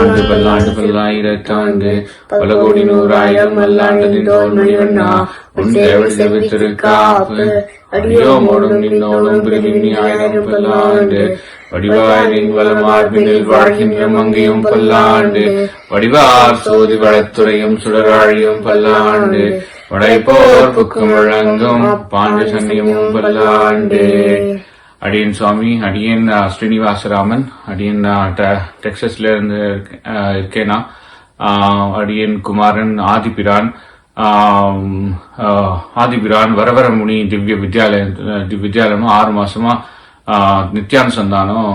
பல்லாண்டு பல்லாண்டு பல்லாயிரத்தாண்டு பல கோடி நூறாயிரம் பல்லாண்டு தோல் மணிவண்ணா உன் தேவடி செவித்திருக்காப்பு. அடியோமோடும் நின்னோடும் பிரிவினி ஆயிரம் பல்லாண்டு. வடிவாயின் வளமார்பினில் வாழ்கின்ற மங்கையும் பல்லாண்டு. வடிவார் சோதி வளத்துறையும் சுடராழியும் பல்லாண்டு. வடைப்போர் புக்கும் வழங்கும் பாண்டு சன்னியமும் பல்லாண்டு. அடியன் சுவாமி அடியன் ஸ்ரீனிவாசராமன் அடியன் டெக்ஸஸ்ல டெ- இருந்து இருக்கேனா? அடியன் குமாரன் ஆதிபிரான் ஆதிபிரான் வரவர முனி திவ்ய வித்யாலய திவ்ய வித்யாலயமும் ஆறு மாசமா நித்யானுசந்தானம்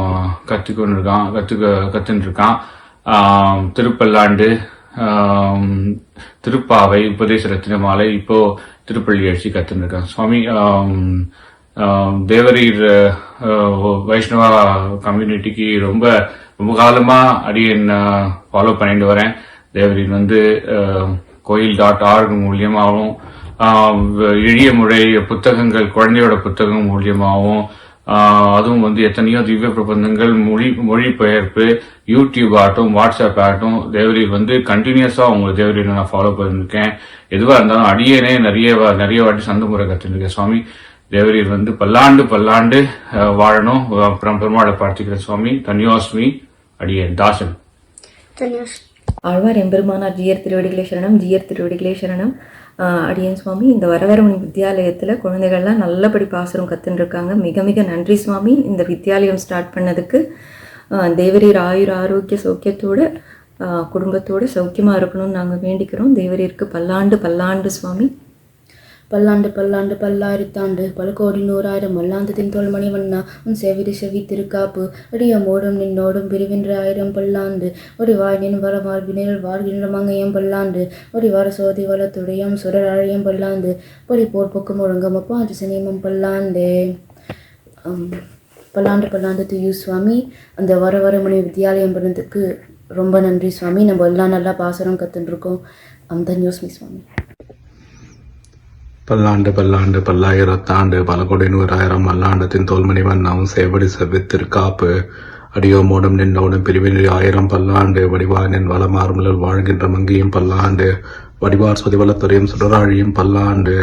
கற்றுக்கொண்டு இருக்கான் கற்றுக்க கத்துன்னு இருக்கான் திருப்பல்லாண்டு திருப்பாவை உபதேச ரத்தின மாலை இப்போ திருப்பள்ளி எழுச்சி கத்துன்னு இருக்கான் சுவாமி தேவரீர் வைஷ்ணவா கம்யூனிட்டிக்கு ரொம்ப ரொம்ப காலமாக அடியன் ஃபாலோ பண்ணிட்டு வரேன். தேவரீர் வந்து கோயில் டாட் ஆர்க் மூலியமாகவும் எளிய முறை புத்தகங்கள் குழந்தையோட புத்தகம் மூலியமாகவும் அதுவும் வந்து எத்தனையோ திவ்ய பிரபந்தங்கள் மொழி மொழிபெயர்ப்பு யூடியூப் ஆகட்டும் வாட்ஸ்அப் ஆகட்டும் தேவரீர் வந்து கண்டினியூஸாக உங்களை தேவரியில் நான் ஃபாலோ பண்ணியிருக்கேன் எதுவாக இருந்தாலும் அடியேனே நிறைய வா- நிறைய வாட்டி சந்த முறை கற்றுருக்கேன் சுவாமி. தேவரீர் வந்து பல்லாண்டு பல்லாண்டு வாழணும். அப்புறம் பெருமாளை பிரார்த்திக்கிறேன் சுவாமி தன்யோஸ்மி அடியேன் தாசன். ஆழ்வார் எம்பெருமானார் ஜியர் திருவடிகளே சரணம் ஜியர் திருவடிகளே சரணம். ஆஹ் அடியன் சுவாமி இந்த வரவரமணி வித்யாலயத்தில் குழந்தைகள்லாம் நல்லபடி பாசுரம் கத்துன்னு இருக்காங்க மிக மிக நன்றி சுவாமி இந்த வித்யாலயம் ஸ்டார்ட் பண்ணதுக்கு. ஆஹ் தேவரீர் ஆயுர் ஆரோக்கிய சௌக்கியத்தோட ஆஹ் குடும்பத்தோட சௌக்கியமாக இருக்கணும்னு நாங்கள் வேண்டிக்கிறோம். தேவரீருக்கு பல்லாண்டு பல்லாண்டு சுவாமி. பல்லாண்டு பல்லாண்டு பல்லாயிரத்தாண்டு பல கோடி நூறாயிரம் மல்லாந்தத்தின் தோல்மணி வண்ணா உன் செவிரி செவி திருக்காப்பு அடியமோடும் நின்னோடும் பிரிவின்ற ஆயிரம் பல்லாண்டு ஒரு வாயினின் வர மார்பினில் வாழ்கின்ற மங்கையம் பல்லாண்டு ஒரு வர சோதி வளத்துடையம் சுடர் அழையம் பல்லாண்டு பொடி போர் பொக்கும் ஒழுங்கம் அப்பாஞ்சு சினிமம் பல்லாண்டே. பல்லாண்டு பல்லாண்டு து யூ சுவாமி அந்த வர வர மணி வித்யாலயம் பண்ணதுக்கு ரொம்ப நன்றி சுவாமி. நம்ம எல்லாம் நல்லா பாசனம் கற்றுட்டுருக்கோம் அந்த நியூஸ்மி சுவாமி. பல்லாண்டு பல்லாண்டு பல்லாயிரத்தாண்டு பல கோடி நூறாயிரம் பல்லாண்டத்தின் தோல்மணி வண்ணம் சேவடி செவ்வித்திருக்காப்பு. அடியோமோடும் நின்றவுடன் பிரிவினில் ஆயிரம் பல்லாண்டு வடிவானின் வளமாறுமலர் வாழ்கின்ற மங்கியும் பல்லாண்டு. வடிவார் சுதிவலத்துறையும் சுடராழியும் பல்லாண்டு.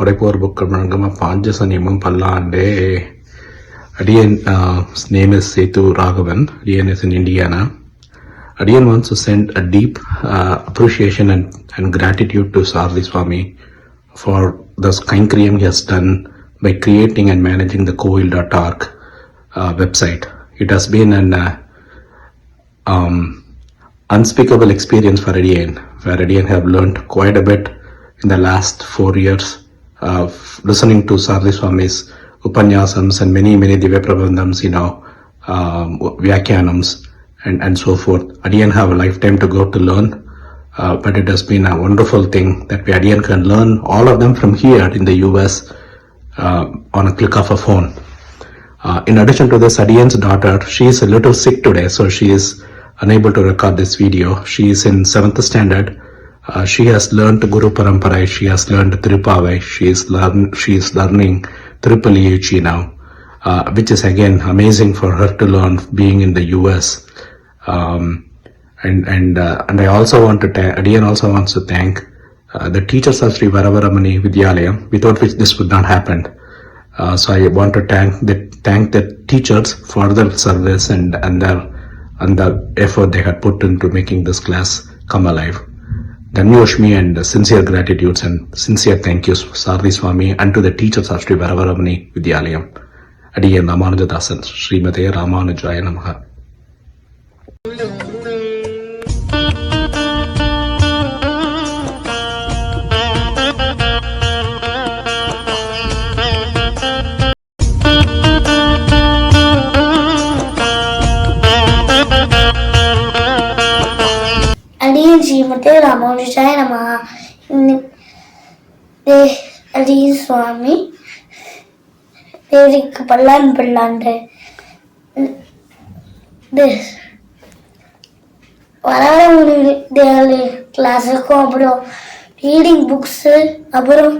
படைப்போர் புக்கள் வழங்கும் பாஞ்சசனியமும் பல்லாண்டே. அடியன் நேம் இஸ் சேத்து ராகவன் அடியன் இஸ் இன் இண்டியானா. அடியன் வான்ஸ் Adian wants to send a deep uh, appreciation and, and gratitude to Sarvi Swami for the he has done by creating and managing the Koil.org uh, website. It has been an uh, um, unspeakable experience for Adian, where Adian have learned quite a bit in the last four years of listening to Sarvi Swami's Upanyasams and many, many Divya Prabandhams, you know, um, Vyakyanams and, and so forth. Adian have a lifetime to go to learn, uh, but it has been a wonderful thing that we Adian can learn all of them from here in the US uh, on a click of a phone. Uh, in addition to this, Adian's daughter, she is a little sick today, so she is unable to record this video. She is in seventh standard. Uh, she has learned Guru Paramparai. She has learned Tirupavai. She is learn. She is learning Tirupali Uchi now, uh, which is again amazing for her to learn being in the U.S. Um, and and uh, and I also want to thank. Adian also wants to thank uh, the teachers of Sri Varavaramani Vidyalayam, without which this would not happen. Uh, so I want to thank the thank the teachers for their service and and their and the effort they had put into making this class come alive. Dhanyoshmi and sincere gratitudes and sincere thank yous Sarvi Swami and to the teachers of Sri Varavaramani Vidyalayam. Adiyan Ramanujadasan, Srimate Ramanujaya Namaha. அடியன் ஸ்ரீமதே ராமானுஜாய நம. அடியன் சுவாமி தேவிக்கு பல்லான் பிள்ளாண்டு. வர வர கிளாஸுக்கும் அப்புறம் ரீடிங் புக்ஸு அப்புறம்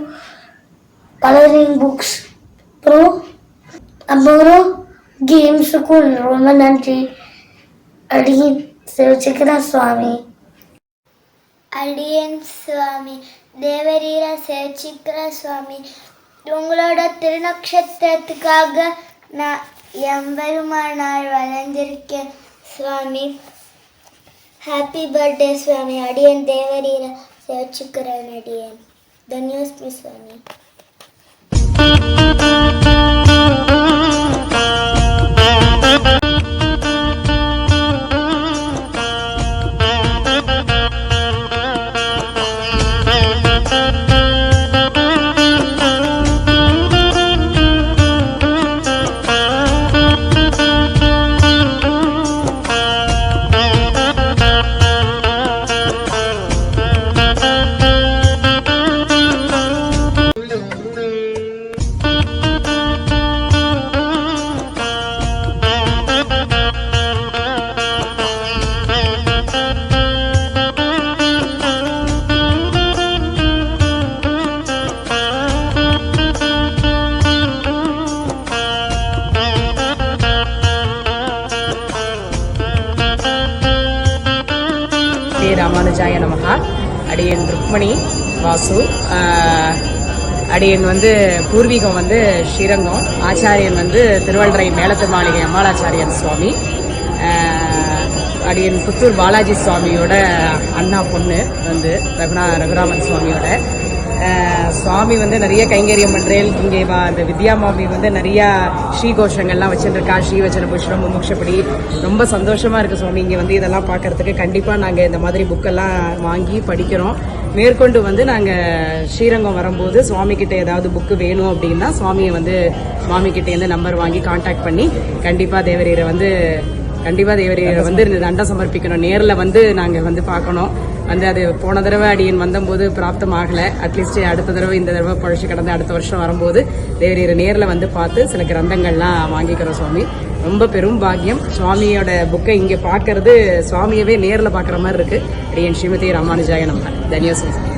கலரிங் புக்ஸ் அப்புறம் அப்புறம் கேம்ஸுக்கும் ரொம்ப நன்றி. அப்படின்னு சிவச்சிக்கிறேன் சுவாமி. அடியன் சுவாமி. தேவரீர சேச்சிக்கிற சுவாமி. உங்களோட திருநக்ஷத்திரத்துக்காக நான் எம்பெருமானால் வளர்ந்திருக்கேன் சுவாமி. ஹாப்பி பர்த்டே சுவாமி. அடியன் தேவரீர சேச்சிக்கிறேன் அடியன். தன்யாஸ்மி சுவாமி. ராமானுஜாய நமகா அடியன் ருக்மணி வாசு. அடியன் வந்து பூர்வீகம் வந்து ஸ்ரீரங்கம். ஆச்சாரியன் வந்து திருவள்ளரை மேலத்து மாளிகை அம்மாளாச்சாரியன் சுவாமி. அடியன் புத்தூர் பாலாஜி சுவாமியோட அண்ணா பொண்ணு வந்து ரகுநா ரகுராமன் சுவாமியோட. சுவாமி வந்து நிறைய கைங்கரியம் பண்ணுறேன் இங்கே வா- இந்த வித்யா மாமி வந்து நிறையா ஸ்ரீகோஷங்கள்லாம் வச்சுருக்கா ஸ்ரீவச்சன புஷ்பம் முமுட்சப்படி ரொம்ப சந்தோஷமாக இருக்குது சுவாமி இங்கே வந்து இதெல்லாம் பார்க்கறதுக்கு கண்டிப்பாக நாங்கள் இந்த மாதிரி புக்கெல்லாம் வாங்கி படிக்கிறோம். மேற்கொண்டு வந்து நாங்கள் ஸ்ரீரங்கம் வரும்போது சுவாமிக்கிட்ட ஏதாவது புக்கு வேணும் அப்படின்னா சுவாமியை வந்து மாமி நம்பர் வாங்கி காண்டாக்ட் பண்ணி கண்டிப்பாக தேவரீரை வந்து கண்டிப்பாக தேவரீரை வந்து இந்த தண்டம் சமர்ப்பிக்கணும். நேரில் வந்து நாங்கள் வந்து பார்க்கணும். வந்து அது போன தடவை அடியன் வந்தபோது பிராப்தம் ஆகலை அட்லீஸ்ட் அடுத்த தடவை இந்த தடவை பழச்சு கடந்து அடுத்த வருஷம் வரும்போது தேவரீரை நேரில் வந்து பார்த்து சில கிரந்தங்கள்லாம் வாங்கிக்கிறோம் சுவாமி. ரொம்ப பெரும் பாக்கியம். சுவாமியோட புக்கை இங்கே பார்க்கறது சுவாமியவே நேரில் பார்க்குற மாதிரி இருக்கு. அடியன் ஸ்ரீமதி ராமானுஜாய நம்ம தன்யோசம்